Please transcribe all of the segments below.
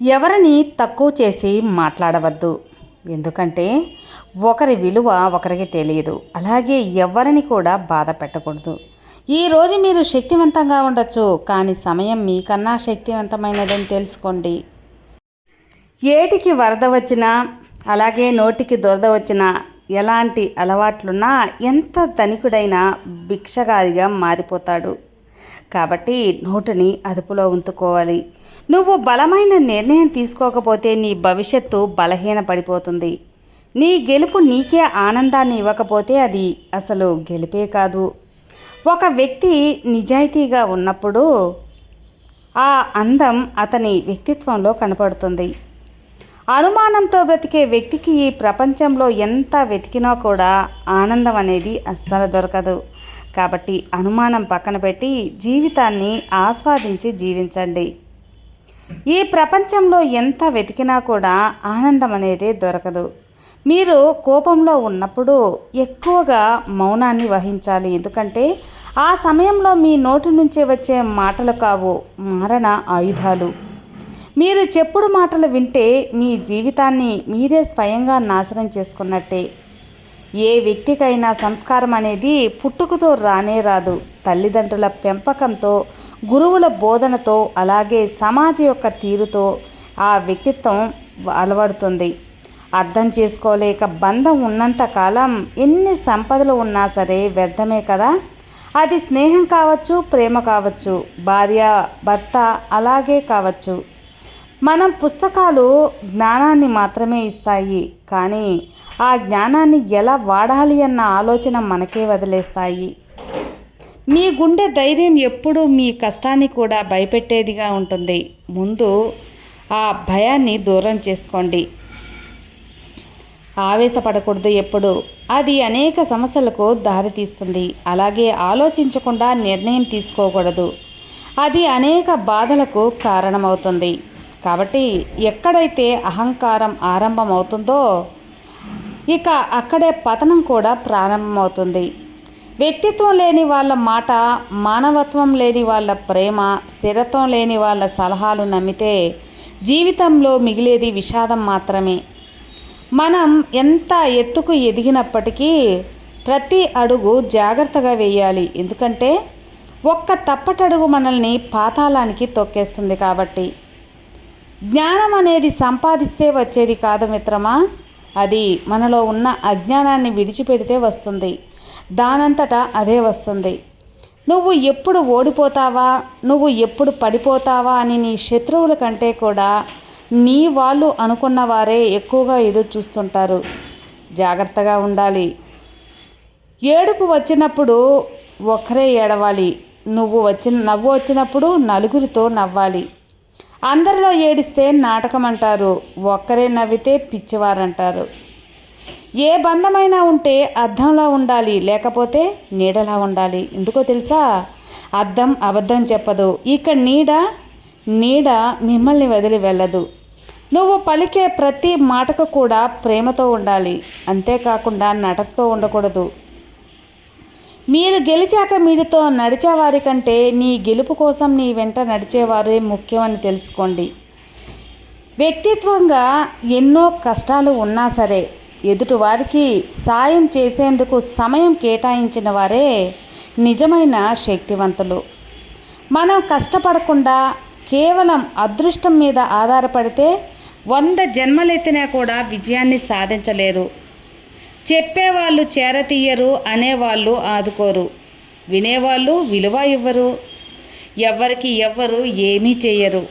ఎవరిని తక్కువ చేసి మాట్లాడవద్దు. ఎందుకంటే ఒకరి విలువ ఒకరికి తెలియదు. అలాగే ఎవరిని కూడా బాధ పెట్టకూడదు. ఈరోజు మీరు శక్తివంతంగా ఉండొచ్చు కానీ సమయం మీకన్నా శక్తివంతమైనదని తెలుసుకోండి. ఏటికి వరద వచ్చినా అలాగే నోటికి దురద వచ్చినా ఎలాంటి అలవాట్లున్నా ఎంత ధనికుడైనా భిక్షగారిగా మారిపోతాడు. కాబట్టి నోటిని అదుపులో ఉంచుకోవాలి. నువ్వు బలమైన నిర్ణయం తీసుకోకపోతే నీ భవిష్యత్తు బలహీన పడిపోతుంది నీ గెలుపు నీకే ఆనందాన్ని ఇవ్వకపోతే అది అసలు గెలిపే కాదు. ఒక వ్యక్తి నిజాయితీగా ఉన్నప్పుడు ఆ అందం అతని వ్యక్తిత్వంలో కనపడుతుంది. అనుమానంతో బ్రతికే వ్యక్తికి ఈ ప్రపంచంలో ఎంత వెతికినా కూడా ఆనందం అనేది అస్సలు దొరకదు. కాబట్టి అనుమానం పక్కన పెట్టి జీవితాన్ని ఆస్వాదించి జీవించండి. ఈ ప్రపంచంలో ఎంత వెతికినా కూడా ఆనందం అనేది దొరకదు. మీరు కోపంలో ఉన్నప్పుడు ఎక్కువగా మౌనాన్ని వహించాలి. ఎందుకంటే ఆ సమయంలో మీ నోటి నుంచి వచ్చే మాటలు కావు మారణ ఆయుధాలు. మీరు చెప్పుడు మాటలు వింటే మీ జీవితాన్ని మీరే స్వయంగా నాశనం చేసుకున్నట్టే. ఏ వ్యక్తికైనా సంస్కారం అనేది పుట్టుకతో రానే రాదు. తల్లిదండ్రుల పెంపకంతో గురువుల బోధనతో అలాగే సమాజ యొక్క తీరుతో ఆ వ్యక్తిత్వం అలవడుతుంది. అర్థం చేసుకోలేక బంధం ఉన్నంత కాలం ఎన్ని సంపదలు ఉన్నా సరే వ్యర్థమే కదా? అది స్నేహం కావచ్చు ప్రేమ కావచ్చు భార్య భర్త అలాగే కావచ్చు. మనం పుస్తకాలు జ్ఞానాన్ని మాత్రమే ఇస్తాయి. కానీ ఆ జ్ఞానాన్ని ఎలా వాడాలి అన్న ఆలోచన మనకే వదిలేస్తాయి. మీ గుండె ధైర్యం ఎప్పుడూ మీ కష్టాన్ని కూడా భయపెట్టేదిగా ఉంటుంది. ముందు ఆ భయాన్ని దూరం చేసుకోండి. ఆవేశపడకూడదు ఎప్పుడు. అది అనేక సమస్యలకు దారితీస్తుంది. అలాగే ఆలోచించకుండా నిర్ణయం తీసుకోకూడదు. అది అనేక బాధలకు కారణమవుతుంది. కాబట్టి ఎక్కడైతే అహంకారం ఆరంభమవుతుందో ఇక అక్కడే పతనం కూడా ప్రారంభమవుతుంది. వ్యక్తిత్వం లేని వాళ్ళ మాట మానవత్వం లేని వాళ్ళ ప్రేమ స్థిరత్వం లేని వాళ్ళ సలహాలు నమ్మితే జీవితంలో మిగిలేది విషాదం మాత్రమే. మనం ఎంత ఎత్తుకు ఎదిగినప్పటికీ ప్రతి అడుగు జాగ్రత్తగా వేయాలి. ఎందుకంటే ఒక్క తప్పటడుగు మనల్ని పాతాళానికి తొక్కేస్తుంది కాబట్టి. జ్ఞానం అనేది సంపాదిస్తే వచ్చేది కాదు మిత్రమా? అది మనలో ఉన్న అజ్ఞానాన్ని విడిచిపెడితే వస్తుంది. దానంతటా అదే వస్తుంది. నువ్వు ఎప్పుడు ఓడిపోతావా? నువ్వు ఎప్పుడు పడిపోతావా అని నీ శత్రువుల కంటే కూడా నీ వాళ్ళు అనుకున్న వారే ఎక్కువగా ఎదురు చూస్తుంటారు జాగ్రత్తగా ఉండాలి. ఏడుపు వచ్చినప్పుడు ఒక్కరే ఏడవాలి. నువ్వు వచ్చిన నవ్వు వచ్చినప్పుడు నలుగురితో నవ్వాలి. అందరిలో ఏడిస్తే నాటకం అంటారు ఒక్కరే నవ్వితే పిచ్చివారంటారు. ఏ బంధమైనా ఉంటే అద్దంలా ఉండాలి లేకపోతే నీడలా ఉండాలి. ఎందుకో తెలుసా? అద్దం అబద్ధం చెప్పదు. ఇక నీడ నీడ మిమ్మల్ని వదిలి వెళ్ళదు. నువ్వు పలికే ప్రతి మాటకు కూడా ప్రేమతో ఉండాలి. అంతేకాకుండా నటకతో ఉండకూడదు. మీరు గెలిచాక మీడితో నడిచేవారి కంటే నీ గెలుపు కోసం నీ వెంట నడిచేవారే ముఖ్యమని తెలుసుకోండి. వ్యక్తిత్వంగా ఎన్నో కష్టాలు ఉన్నా సరే ఎదుటివారికి సాయం చేసేందుకు సమయం కేటాయించిన వారే నిజమైన శక్తివంతులు. మనం కష్టపడకుండా కేవలం అదృష్టం మీద ఆధారపడితే వంద జన్మలెత్తినా కూడా విజయాన్ని సాధించలేరు. చెప్పేవాళ్ళు చేరతీయరు అనేవాళ్ళు ఆదుకోరు. వినేవాళ్ళు విలువ ఇవ్వరు. ఎవ్వరికి ఎవ్వరు ఏమీ చేయరు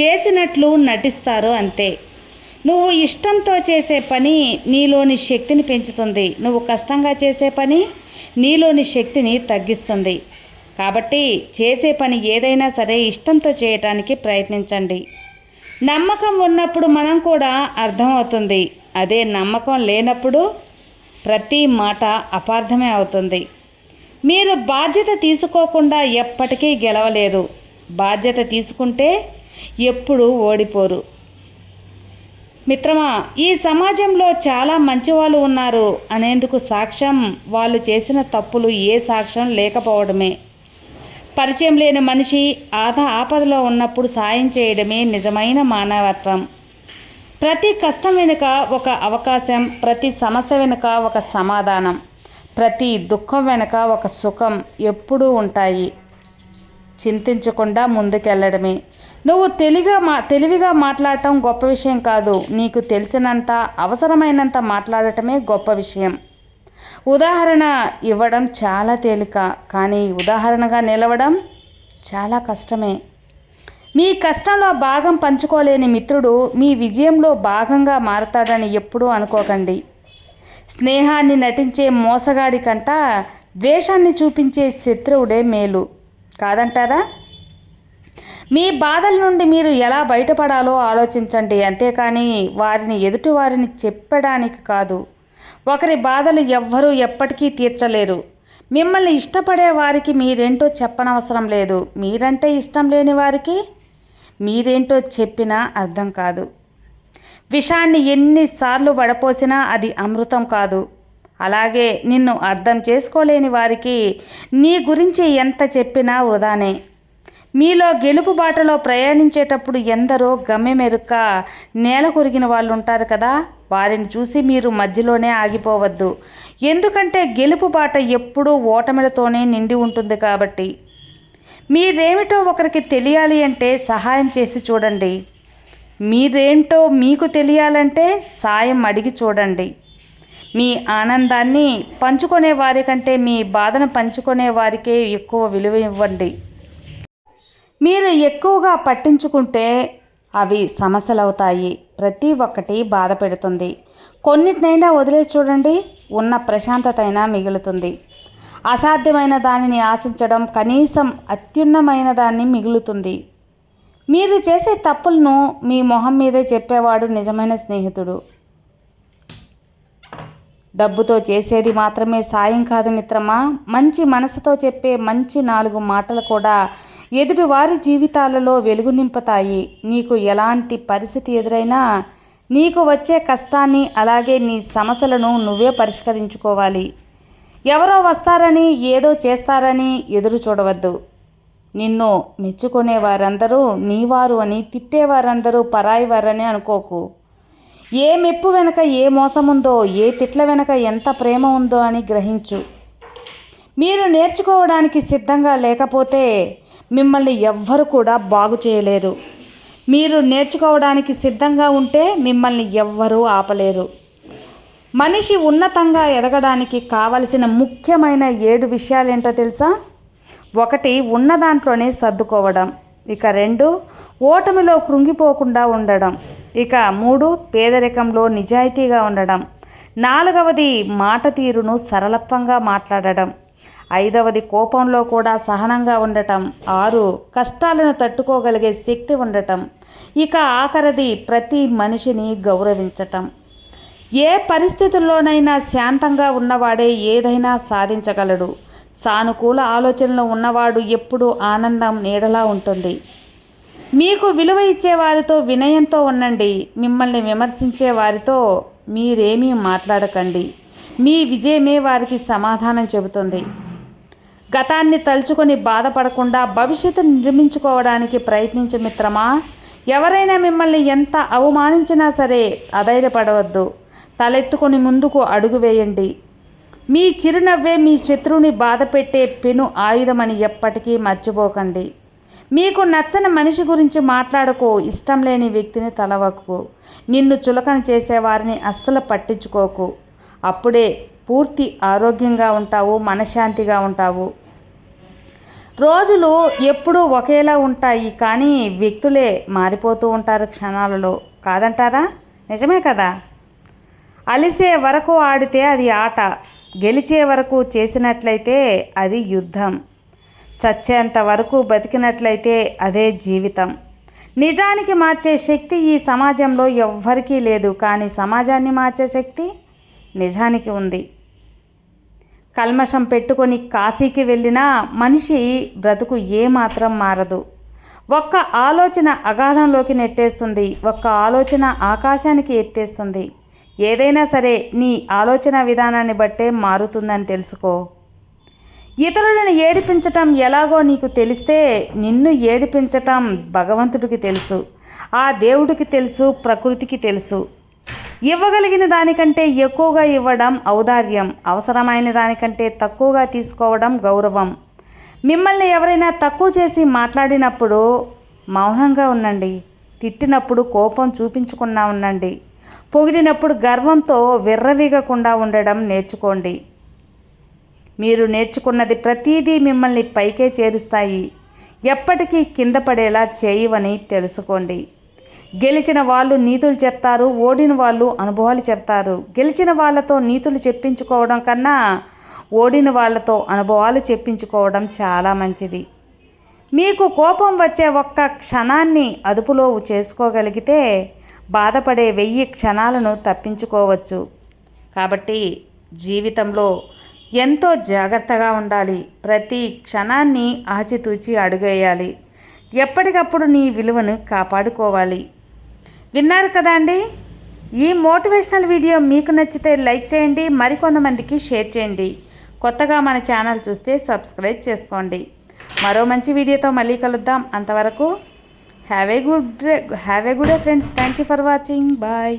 చేసినట్లు నటిస్తారు అంతే. నువ్వు ఇష్టంతో చేసే పని నీలోని శక్తిని పెంచుతుంది. నువ్వు కష్టంగా చేసే పని నీలోని శక్తిని తగ్గిస్తుంది. కాబట్టి చేసే పని ఏదైనా సరే ఇష్టంతో చేయటానికి ప్రయత్నించండి. నమ్మకం ఉన్నప్పుడు మనం కూడా అర్థమవుతుంది. అదే నమ్మకం లేనప్పుడు ప్రతి మాట అపార్థమే అవుతుంది. మీరు బాధ్యత తీసుకోకుండా ఎప్పటికీ గెలవలేరు. బాధ్యత తీసుకుంటే ఎప్పుడూ ఓడిపోరు. మిత్రమా ఈ సమాజంలో చాలా మంచి వాళ్ళు ఉన్నారు అనేందుకు సాక్ష్యం వాళ్ళు చేసిన తప్పులు ఏ సాక్ష్యం లేకపోవడమే. పరిచయం లేని మనిషి ఆద ఆపదలో ఉన్నప్పుడు సాయం చేయడమే నిజమైన మానవత్వం. ప్రతి కష్టం వెనుక ఒక అవకాశం ప్రతి సమస్య వెనుక ఒక సమాధానం ప్రతి దుఃఖం వెనుక ఒక సుఖం ఎప్పుడూ ఉంటాయి. చింతించకుండా ముందుకెళ్ళడమే నువ్వు తెలివిగా మా తెలివిగా మాట్లాడటం గొప్ప విషయం కాదు. నీకు తెలిసినంత అవసరమైనంత మాట్లాడటమే గొప్ప విషయం. ఉదాహరణ ఇవ్వడం చాలా తేలిక కానీ ఉదాహరణగా నిలవడం చాలా కష్టమే. మీ కష్టంలో భాగం పంచుకోలేని మిత్రుడు మీ విజయంలో భాగంగా మారతాడని ఎప్పుడూ అనుకోకండి. స్నేహాన్ని నటించే మోసగాడి కంట ద్వేషాన్ని చూపించే శత్రువుడే మేలు. కాదంటారా? మీ బాధల నుండి మీరు ఎలా బయటపడాలో ఆలోచించండి. అంతేకాని వారిని ఎదుటివారిని చెప్పడానికి కాదు. ఒకరి బాధలు ఎవ్వరూ ఎప్పటికీ తీర్చలేరు. మిమ్మల్ని ఇష్టపడే వారికి మీరేంటో చెప్పనవసరం లేదు. మీరంటే ఇష్టం లేని వారికి మీరేంటో చెప్పినా అర్థం కాదు. విషాన్ని ఎన్నిసార్లు వడపోసినా అది అమృతం కాదు. అలాగే నిన్ను అర్థం చేసుకోలేని వారికి నీ గురించి ఎంత చెప్పినా వృధానే. మీలో గెలుపు బాటలో ప్రయాణించేటప్పుడు ఎందరో గమ్యమెరుక్క నేల కొరిగిన వాళ్ళు ఉంటారు కదా వారిని చూసి మీరు మధ్యలోనే ఆగిపోవద్దు. ఎందుకంటే గెలుపు బాట ఎప్పుడూ ఓటమిలతోనే నిండి ఉంటుంది కాబట్టి. మీరేమిటో ఒకరికి తెలియాలి అంటే సహాయం చేసి చూడండి. మీరేంటో మీకు తెలియాలంటే సాయం అడిగి చూడండి. మీ ఆనందాన్ని పంచుకునే వారికంటే మీ బాధను పంచుకునే వారికే ఎక్కువ విలువ ఇవ్వండి. మీరు ఎక్కువగా పట్టించుకుంటే అవి సమస్యలవుతాయి. ప్రతి ఒక్కటి బాధ పెడుతుంది. కొన్నిటినైనా వదిలేసి చూడండి ఉన్న ప్రశాంతత అయినా మిగులుతుంది. అసాధ్యమైన దానిని ఆశించడం కనీసం అత్యున్నమైన దాన్ని మిగులుతుంది. మీరు చేసే తప్పులను మీ మొహం మీదే చెప్పేవాడు నిజమైన స్నేహితుడు. డబ్బుతో చేసేది మాత్రమే సాయం కాదు మిత్రమా? మంచి మనసుతో చెప్పే మంచి నాలుగు మాటలు కూడా ఎదుటివారి జీవితాలలో వెలుగు నింపుతాయి. నీకు ఎలాంటి పరిస్థితి ఎదురైనా నీకు వచ్చే కష్టాన్ని అలాగే నీ సమస్యలను నువ్వే పరిష్కరించుకోవాలి. ఎవరో వస్తారని ఏదో చేస్తారని ఎదురు చూడవద్దు. నిన్ను మెచ్చుకునే వారందరూ నీవారు అని తిట్టేవారందరూ పరాయి వారని అనుకోకు. ఏ మెప్పు వెనక ఏ మోసముందో ఏ తిట్ల వెనక ఎంత ప్రేమ ఉందో అని గ్రహించు. మీరు నేర్చుకోవడానికి సిద్ధంగా లేకపోతే మిమ్మల్ని ఎవ్వరు కూడా బాగు చేయలేరు. మీరు నేర్చుకోవడానికి సిద్ధంగా ఉంటే మిమ్మల్ని ఎవ్వరూ ఆపలేరు. మనిషి ఉన్నతంగా ఎదగడానికి కావలసిన ముఖ్యమైన ఏడు విషయాలేంటో తెలుసా? ఒకటి ఉన్న దాంట్లోనే సర్దుకోవడం. ఇక రెండు ఓటమిలో కృంగిపోకుండా ఉండడం. ఇక మూడు పేదరికంలో నిజాయితీగా ఉండడం. నాలుగవది మాట తీరును సరళత్వంగా మాట్లాడడం. ఐదవది కోపంలో కూడా సహనంగా ఉండటం. ఆరు కష్టాలను తట్టుకోగలిగే శక్తి ఉండటం. ఇక ఆఖరిది ప్రతి మనిషిని గౌరవించటం. ఏ పరిస్థితుల్లోనైనా శాంతంగా ఉన్నవాడే ఏదైనా సాధించగలడు. సానుకూల ఆలోచనలు ఉన్నవాడు ఎప్పుడూ ఆనందం నీడలా ఉంటుంది. మీకు విలువ ఇచ్చే వారితో వినయంతో ఉండండి. మిమ్మల్ని విమర్శించే వారితో మీరేమీ మాట్లాడకండి. మీ విజయమే వారికి సమాధానం చెబుతుంది. గతాన్ని తలుచుకొని బాధపడకుండా భవిష్యత్తును నిర్మించుకోవడానికి ప్రయత్నించు మిత్రమా. ఎవరైనా మిమ్మల్ని ఎంత అవమానించినా సరే అధైర్యపడవద్దు. తలెత్తుకొని ముందుకు అడుగు వేయండి. మీ చిరునవ్వే మీ శత్రువుని బాధపెట్టే పెను ఆయుధమని ఎప్పటికీ మర్చిపోకండి. మీకు నచ్చని మనిషి గురించి మాట్లాడకు ఇష్టం లేని వ్యక్తిని తలవకు నిన్ను చులకన చేసేవారిని అస్సలు పట్టించుకోకు. అప్పుడే పూర్తి ఆరోగ్యంగా ఉంటావు మనశ్శాంతిగా ఉంటావు. రోజులు ఎప్పుడూ ఒకేలా ఉంటాయి కానీ వ్యక్తులే మారిపోతూ ఉంటారు క్షణాలలో. కాదంటారా? నిజమే కదా? అలిసే వరకు ఆడితే అది ఆట గెలిచే వరకు చేసినట్లయితే అది యుద్ధం. చచ్చేంత వరకు బతికినట్లయితే అదే జీవితం. నిజానికి మార్చే శక్తి ఈ సమాజంలో ఎవ్వరికీ లేదు కానీ సమాజాన్ని మార్చే శక్తి నిజానికి ఉంది. కల్మషం పెట్టుకొని కాశీకి వెళ్ళినా మనిషి బ్రతుకు ఏమాత్రం మారదు. ఒక్క ఆలోచన అగాధంలోకి నెట్టేస్తుంది ఒక్క ఆలోచన ఆకాశానికి ఎత్తేస్తుంది. ఏదైనా సరే నీ ఆలోచన విధానాన్ని బట్టే మారుతుందని తెలుసుకో. ఇతరులను ఏడిపించటం ఎలాగో నీకు తెలిస్తే నిన్ను ఏడిపించటం భగవంతుడికి తెలుసు ఆ దేవుడికి తెలుసు ప్రకృతికి తెలుసు. ఇవ్వగలిగిన దానికంటే ఎక్కువగా ఇవ్వడం ఔదార్యం అవసరమైన దానికంటే తక్కువగా తీసుకోవడం గౌరవం. మిమ్మల్ని ఎవరైనా తక్కువ చేసి మాట్లాడినప్పుడు మౌనంగా ఉండండి తిట్టినప్పుడు కోపం చూపించకుండా ఉండండి పొగిడినప్పుడు గర్వంతో విర్రవీగకుండా ఉండడం నేర్చుకోండి. మీరు నేర్చుకున్నది ప్రతీదీ మిమ్మల్ని పైకే చేరుస్తాయి. ఎప్పటికీ కింద పడేలా చేయవని తెలుసుకోండి. గెలిచిన వాళ్ళు నీతులు చెప్తారు ఓడిన వాళ్ళు అనుభవాలు చెప్తారు. గెలిచిన వాళ్ళతో నీతులు చెప్పించుకోవడం కన్నా ఓడిన వాళ్ళతో అనుభవాలు చెప్పించుకోవడం చాలా మంచిది. మీకు కోపం వచ్చే ఒక్క క్షణాన్ని అదుపులో చేసుకోగలిగితే బాధపడే వెయ్యి క్షణాలను తప్పించుకోవచ్చు. కాబట్టి జీవితంలో ఎంతో జాగ్రత్తగా ఉండాలి. ప్రతి క్షణాన్ని ఆచితూచి అడుగేయాలి. ఎప్పటికప్పుడు నీ విలువను కాపాడుకోవాలి. విన్నారు కదా అండి? ఈ మోటివేషనల్ వీడియో మీకు నచ్చితే లైక్ చేయండి మరికొంతమందికి షేర్ చేయండి. కొత్తగా మన ఛానల్ చూస్తే సబ్స్క్రైబ్ చేసుకోండి. మరో మంచి వీడియోతో మళ్ళీ కలుద్దాం. అంతవరకు have a good have a good a friends. Thank you for watching. Bye.